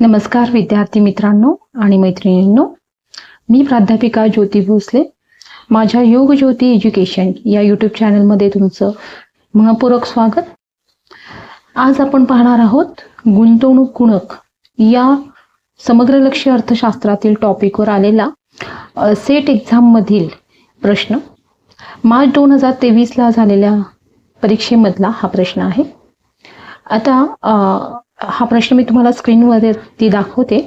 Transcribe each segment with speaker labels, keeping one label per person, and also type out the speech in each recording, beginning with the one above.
Speaker 1: नमस्कार विद्यार्थी मित्रांनो आणि मैत्रिणींनो. मी प्राध्यापिका ज्योती भोसले. माझ्या योग ज्योती एज्युकेशन या यूट्यूब चॅनलमध्ये तुमचं मनपूरक स्वागत. आज आपण पाहणार आहोत गुंतवणूक गुणक या समग्र लक्ष्य अर्थशास्त्रातील टॉपिकवर आलेला सेट एक्झाममधील प्रश्न. मार्च दोन हजार तेवीसला झालेल्या परीक्षेमधला हा प्रश्न आहे. आता हा प्रश्न मी तुम्हाला स्क्रीनवर ती दाखवते.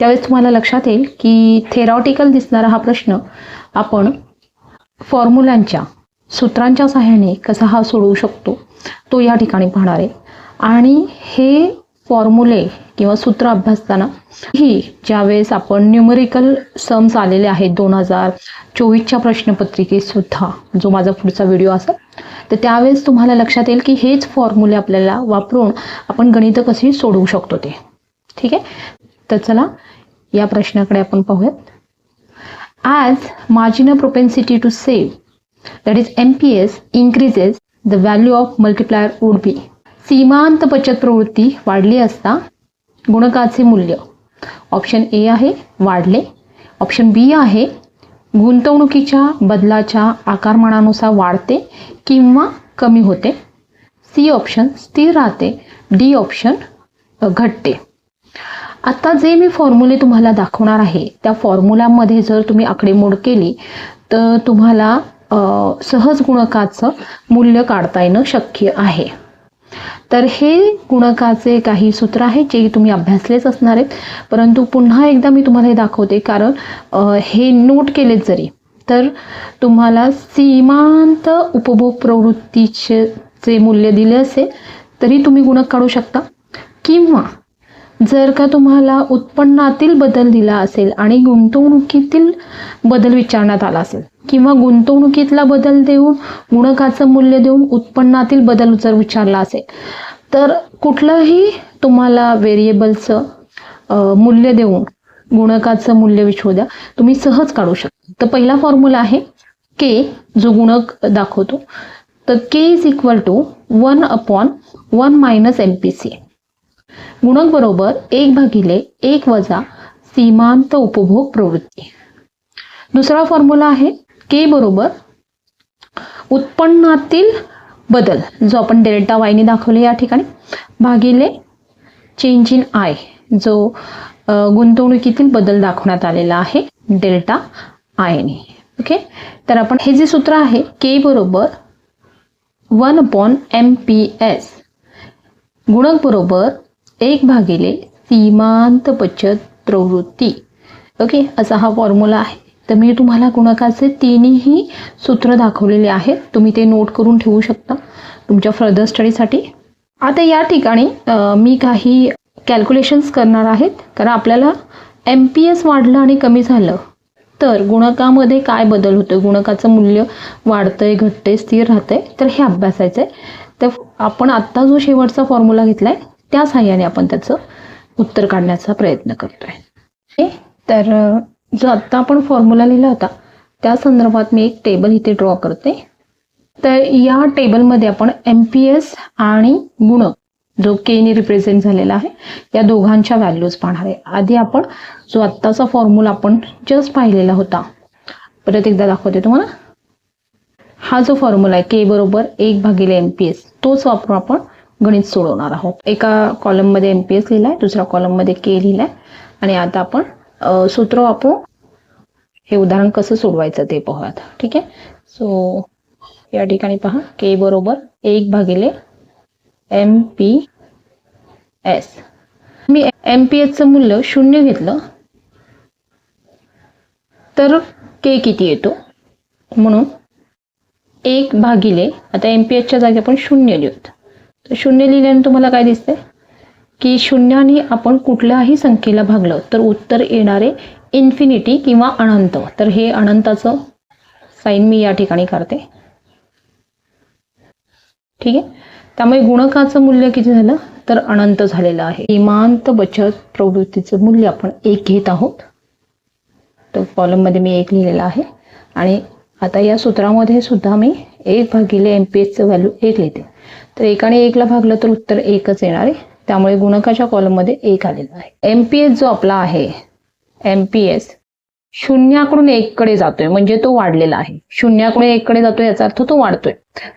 Speaker 1: त्यावेळेस तुम्हाला लक्षात येईल की थेरॉटिकल दिसणारा हा प्रश्न आपण फॉर्म्युलांच्या सूत्रांच्या सहाय्याने कसा हा सोडवू शकतो तो या ठिकाणी पाहणार आहे. आणि हे फॉर्म्युले किंवा सूत्र अभ्यासताना ही ज्यावेळेस आपण न्यूमरिकल सम्स आलेले आहेत दोन हजार चोवीसच्या प्रश्नपत्रिकेत सुद्धा जो माझा पुढचा व्हिडिओ असेल तर त्यावेळेस तुम्हाला लक्षात येईल की हेच फॉर्म्युले आपल्याला वापरून आपण गणितं कशी सोडवू शकतो ते. ठीक आहे? तर चला या प्रश्नाकडे आपण पाहूयात. As marginal propensity to save that is M P S increases the value of multiplier would be सीमांत बचत प्रवृत्ती वाढली असता गुणकाचे मूल्य. ऑप्शन ए आहे वाढले. ऑप्शन बी आहे गुंतवणुकीच्या बदलाच्या आकारमानानुसार वाढते किंवा कमी होते. सी ऑप्शन स्थिर राहते डी ऑप्शन घटते. आता जे मी फॉर्म्युले तुम्हाला दाखवणार आहे त्या फॉर्म्युलामध्ये जर तुम्ही आकडेमोड केली तर तुम्हाला सहज गुणकाचं मूल्य काढता येणं शक्य आहे. तर हे गुणकाचे काही सूत्र आहेत जे तुम्ही अभ्यासलेच असणार आहेत. परंतु पुन्हा एकदा मी तुम्हाला हे दाखवते कारण हे नोट केलेत जरी तर तुम्हाला सीमांत उपभोग प्रवृत्तीचे जे मूल्य दिले असेल तरी तुम्ही गुणक काढू शकता. किंवा जर का तुम्हाला उत्पन्नातील बदल दिला असेल आणि गुंतवणुकीतील बदल विचारण्यात आला असेल किंवा गुंतवणुकीतला बदल देऊन गुणकाचं मूल्य देऊन उत्पन्नातील बदल जर विचारला असेल तर कुठलंही तुम्हाला व्हेरिएबलचं मूल्य देऊन गुणकाचं मूल्य विचारू द्या. तुम्ही सहज काढू शकता. तर पहिला फॉर्म्युला आहे के जो गुणक दाखवतो. तर K is equal to one upon one minus M P C गुणक बरोबर एक भागिले एक वजा सीमांत उपभोग प्रवृत्ती. दुसरा फॉर्म्युला आहे के बरोबर उत्पन्नातील बदल जो आपण डेल्टा वायने दाखवले या ठिकाणी भागिले चेंज इन आय जो गुंतवणुकीतील बदल दाखवण्यात आलेला आहे डेल्टा आयने ओके तर आपण हे जे सूत्र आहे के बरोबर one upon M P S गुणक बरोबर एक भागिले सीमांत बचत प्रवृत्ती. ओके असा हा फॉर्म्युला आहे. तर मी तुम्हाला गुणकाचे तिन्ही सूत्र दाखवलेले आहेत. तुम्ही ते नोट करून ठेवू शकता तुमच्या फर्दर स्टडीसाठी आता या ठिकाणी मी काही कॅल्क्युलेशन्स करणार आहेत. कारण आपल्याला एम पी एस वाढलं आणि कमी झालं. तर गुणकामध्ये काय बदल होतो गुणकाचं मूल्य वाढतंय घटतंय स्थिर राहतंय. तर हे अभ्यासायचं आहे तर आपण आत्ता जो शेवटचा फॉर्म्युला घेतला आहे त्या सहाय्याने आपण त्याचं उत्तर काढण्याचा प्रयत्न करतोय. तर जो आत्ता आपण फॉर्म्युला लिहिला होता त्या संदर्भात मी एक टेबल इथे ड्रॉ करते. तर या टेबलमध्ये आपण एम पी एस आणि गुणक जो केने रिप्रेझेंट झालेला आहे या दोघांच्या व्हॅल्यूज पाहणार आहे. आधी आपण जो आत्ताचा फॉर्म्युला आपण जस्ट पाहिलेला होता परत एकदा दाखवते तुम्हाला. हा जो फॉर्म्युला आहे के बरोबर एक भागिले एम पी एस तोच वापरून आपण गणित सोडवणार आहोत. एका कॉलममध्ये एम पी एस लिहिला आहे दुसऱ्या कॉलममध्ये के लिहिला आहे. आणि आता आपण सूत्र वापरू. हे उदाहरण कसं सोडवायचं ते पाहूयात. ठीक आहे? सो या ठिकाणी पहा. के बरोबर एक भागिले एम पी एस मी एम पी एसचं मूल्य शून्य घेतलं तर के किती येतो? म्हणून एक भागिले आता एम पी एसच्या जागी आपण शून्य लिहूत शून्य लिहिल्याने तुम्हाला काय दिसतंय? की शून्याने आपण कुठल्याही संख्येला भागलं तर उत्तर येणारे इन्फिनिटी किंवा अनंत. तर हे अनंताचं साईन मी या ठिकाणी करते ठीक आहे? त्यामुळे गुणकाचं मूल्य किती झालं? तर अनंत झालेलं आहे. इमांत बचत प्रवृत्तीचं मूल्य आपण एक घेत आहोत. तर कॉलममध्ये मी एक लिहिलेला आहे. आणि आता या सूत्रामध्ये सुद्धा मी एक भागिले एम पी एचचं व्हॅल्यू एक लिहिते. तर एकाने एकला भागलं तर उत्तर एकच येणार आहे. त्यामुळे गुणकाच्या कॉलममध्ये एक आलेला आहे. एम पी एस जो आपला आहे एम पी एस शून्याकडून एककडे जातोय. म्हणजे तो वाढलेला आहे. शून्याकडून एककडे जातोय याचा अर्थ तो वाढतोय.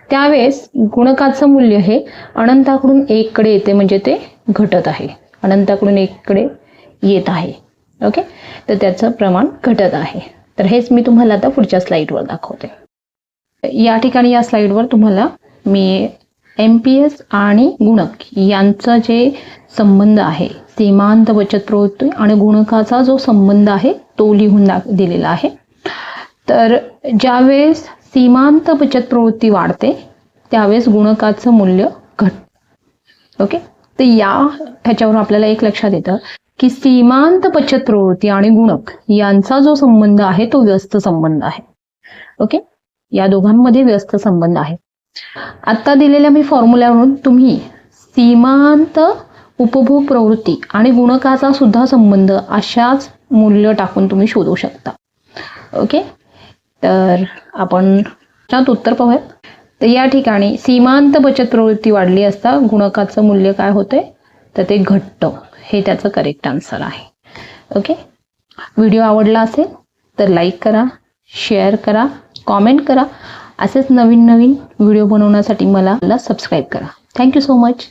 Speaker 1: त्यावेळेस गुणकाचं मूल्य हे अनंताकडून एककडे येते म्हणजे ते घटत आहे. अनंताकडून एककडे येत आहे. ओके? तर त्याचं प्रमाण घटत आहे. तर हेच मी तुम्हाला आता पुढच्या स्लाईडवर दाखवते. या ठिकाणी या स्लाईडवर तुम्हाला मी एम पी एस आणि गुणक यांचा जे संबंध आहे सीमांत बचत प्रवृत्ती आणि गुणकाचा जो संबंध आहे तो लिहून दिलेला आहे. तर ज्यावेळेस सीमांत बचत प्रवृत्ती वाढते त्यावेळेस गुणकाचं मूल्य घट ओके? तर या ह्याच्यावर आपल्याला एक लक्षात येतं की सीमांत बचत प्रवृत्ती आणि गुणक यांचा जो संबंध आहे तो व्यस्त संबंध आहे. ओके? या दोघांमध्ये व्यस्त संबंध आहे. आता दिलेल्या मी फॉर्म्युल्यावरून तुम्ही सीमांत उपभोग प्रवृत्ती आणि गुणकाचा सुद्धा संबंध अशाच मूल्य टाकून तुम्ही शोधू शकता. ओके तर आपण त्यात उत्तर पाहूयात. तर या ठिकाणी सीमांत बचत प्रवृत्ती वाढली असता गुणकाचं मूल्य काय होतंय? तर ते घट्ट. हे त्याचं करेक्ट आन्सर आहे. ओके व्हिडिओ आवडला असेल तर लाईक करा शेअर करा कॉमेंट करा असेच नवीन नवीन व्हिडिओ बनवण्यासाठी मला सबस्क्राईब करा. Thank you so much